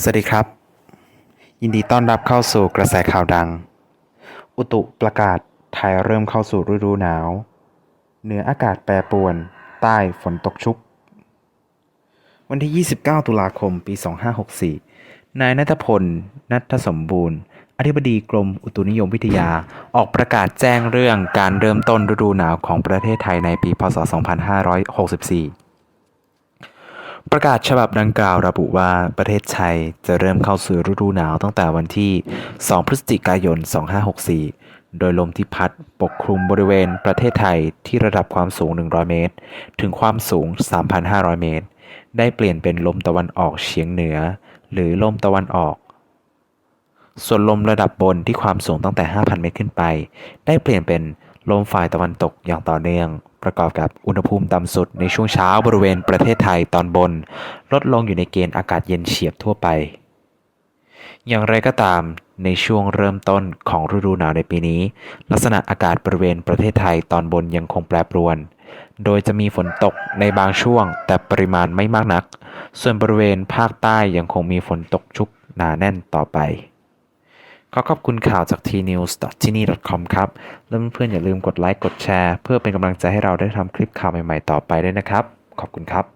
สวัสดีครับ ยินดีต้อนรับเข้าสู่กระแสข่าวดัง อุตุประกาศไทยเริ่มเข้าสู่ฤดูหนาว เหนืออากาศแปรปรวน ใต้ฝนตกชุก วันที่ 29 ตุลาคม ปี 2564 นายนัทพล นัทสมบูรณ์ อธิบดีกรมอุตุนิยมวิทยาออกประกาศแจ้งเรื่องการเริ่มต้นฤดูหนาวของประเทศไทยในปี พศ 2564 ประกาศฉบับดังกล่าวระบุว่าประเทศไทยจะเริ่มเข้าสู่ฤดูหนาวตั้งแต่วันที่ 2 พฤศจิกายน 2564 โดยลมที่พัดปกคลุมบริเวณประเทศไทยที่ระดับความสูง 100 เมตร ถึงความสูง 3,500 เมตร ได้เปลี่ยนเป็นลมตะวันออกเฉียงเหนือ หรือลมตะวันออก ส่วนลมระดับบนที่ความสูงตั้งแต่ 5,000 เมตรขึ้นไป ได้เปลี่ยนเป็น ลมฝ่ายตะวันตกอย่างต่อเนื่อง ประกอบกับอุณหภูมิต่ำสุดในช่วงเช้าบริเวณประเทศไทยตอนบน ลดลงอยู่ในเกณฑ์อากาศเย็นเฉียบทั่วไป อย่างไรก็ตามในช่วงเริ่มต้นของฤดูหนาวในปีนี้ ลักษณะอากาศบริเวณประเทศไทยตอนบนยังคงแปรปรวน โดยจะมีฝนตกในบางช่วง แต่ปริมาณไม่มากนัก ส่วนบริเวณภาคใต้ยังคงมีฝนตกชุกหนาแน่นต่อไป ขอขอบคุณข่าวจาก tnews t n i com ครับ แล้วเพื่อนๆอย่าลืมกดไลค์กดแชร์ เพื่อเป็นกำลังใจให้เราได้ทำคลิปข่าวใหม่ๆต่อไปด้วยนะครับ ขอบคุณครับ